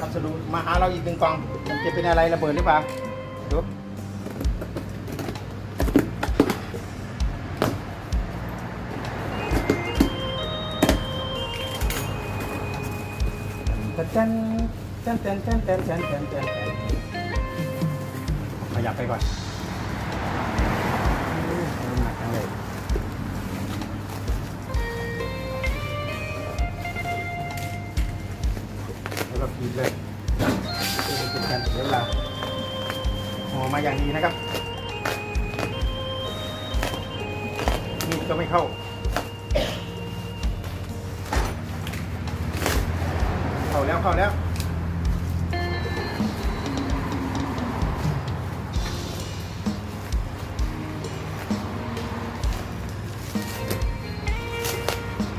พัสดุมาหาเราอีกหนึ่งกล่องจะเป็นอะไรระเบิดหรือเปล่าดูจันเต้นเต้นเต้นเต้นเต้นเต้นขยับไปก่อน แล้วก็ขีดเลยเป็นการเสียเวลาห่อมาอย่างดีนะครับมีดก็ไม่เข้าเข้าแล้วเข้าแล้ว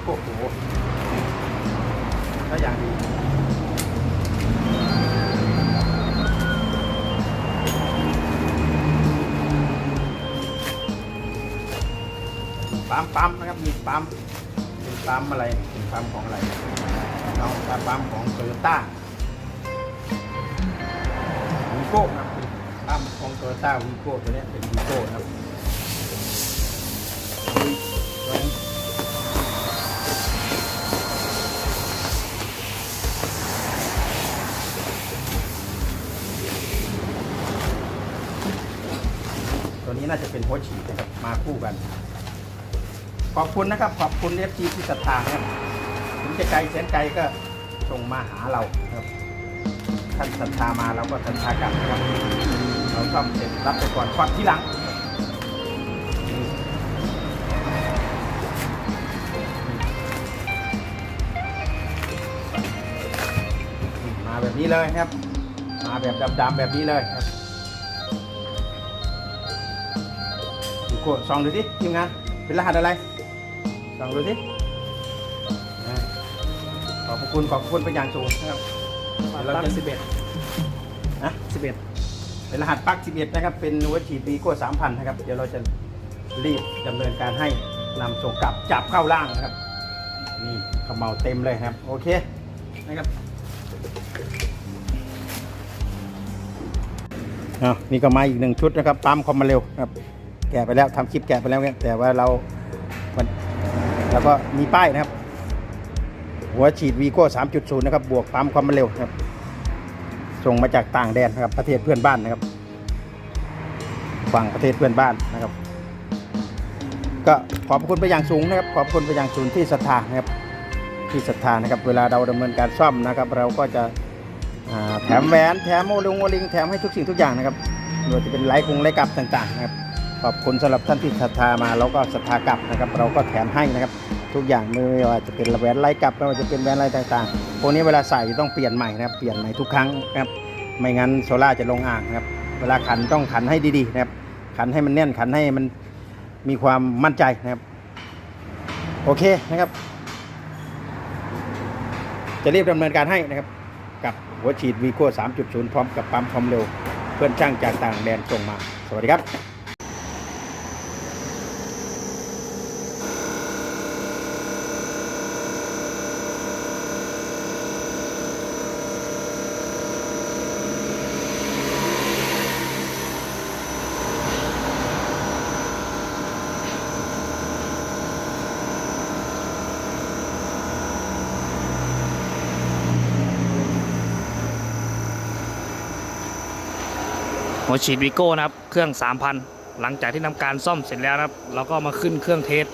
โอ้โหถ้าอย่างดี ปั๊มปั๊มนะครับมีปั๊มเป็นปั๊มอะไรเป็นปั๊มของอะไรเอาปั๊มของโตโยต้าวีโก้นะครับเป็นปั๊มของโตโยต้าวีโก้ตัวเนี้ยเป็นวีโก้นะครับตัวนี้ตัวนี้น่าจะเป็นโพสต์ฉีนะครับมาคู่กัน ขอบคุณนะครับ ขอบคุณเอฟซีที่ศรัทธาครับถึงจะไกลแสนไกลก็ส่งมาหาเราครับ ท่านศรัทธามาเราก็ศรัทธากลับนะครับ เราซ่อมเสร็จรับไปก่อนควันที่หลังมาแบบนี้เลยครับ มาแบบดำๆแบบนี้เลยครับดูโกดซองดูสิทีมงานเป็นรหัสอะไร ลองดูสินะขอบพระคุณขอบพระคุณเป็นอย่างสูงนะครับเดี๋ยวเราจะสิบเอ็ดนะสิบเอ็ดเป็นรหัสปลั๊กสิบเอ็ดนะครับ เป็นหัวฉีดวีโก้สามพันนะครับ เดี๋ยวเราจะรีบดำเนินการให้นำส่งกลับจับเข้าล่างนะครับ นี่ขมเมาเต็มเลยนะครับ โอเคนะครับอ่านี่ก็มาอีกหนึ่งชุดนะครับปั๊มคอมมาเร็วครับ แกะไปแล้วทำคลิปแกะไปแล้วเนี่ยแต่ว่าเรามัน แล้วก็มีป้ายนะครับ หัวฉีดวีโก้3.0 นะครับ บวกปั๊มความเร็วนะครับ ส่งมาจากต่างแดนนะครับ ประเทศเพื่อนบ้านนะครับ ฝั่งประเทศเพื่อนบ้านนะครับ ก็ขอบคุณไปอย่างสูงนะครับ ขอบคุณไปอย่างสูงที่ศรัทธานะครับ ที่ศรัทธานะครับ เวลาเราดำเนินการซ่อมนะครับ เราก็จะแถมแหวน แถมโมลุงโมลิง แถมให้ทุกสิ่งทุกอย่างนะครับไม่ว่าจะเป็นไลค์คงไลค์กลับต่างๆนะครับ อบคุณสำหรับท่านที่ศรัทธามาแล้วก็ศรัทธากลับนะครับ เราก็แถมให้นะครับ ทุกอย่างไม่ว่าจะเป็นแหวนไล่กลับไม่ว่าจะเป็นแหวนไรต่างๆพวกนี้เวลาใส่ต้องเปลี่ยนใหม่นะครับเปลี่ยนใหม่ทุกครั้งนะครับไม่งั้นโซล่าจะลงอ่างนะครับเวลาขันต้องขันให้ดีๆนะครับ ขันให้มันแน่นขันให้มันมีความมั่นใจนะครับ โอเคนะครับ จะรีบดำเนินการให้นะครับ กับหัวฉีดวีโก้3.0 พร้อมกับปั๊มความเร็ว เพื่อนช่างจากต่างแดนส่งมา สวัสดีครับ หัวฉีดวิโก้นะครับ เครื่อง 3,000 หลังจากที่ทำการซ่อมเสร็จแล้วนะครับ เราก็มาขึ้นเครื่องเทส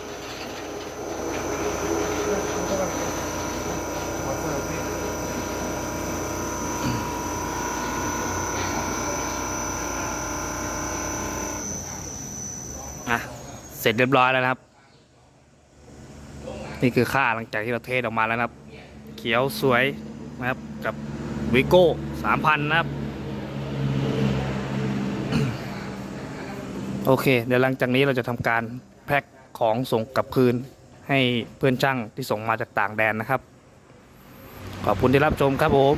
อะเสร็จเรียบร้อยแล้วนะครับ นี่คือค่าหลังจากที่เราเทสออกมาแล้วนะครับ เขียวสวยนะครับกับวิโก้3,000นะครับ โอเค เดี๋ยวหลังจากนี้เราจะทำการแพ็คของส่งกลับคืน ให้เพื่อนช่างที่ส่งมาจากต่างแดนนะครับ ขอบคุณที่รับชมครับผม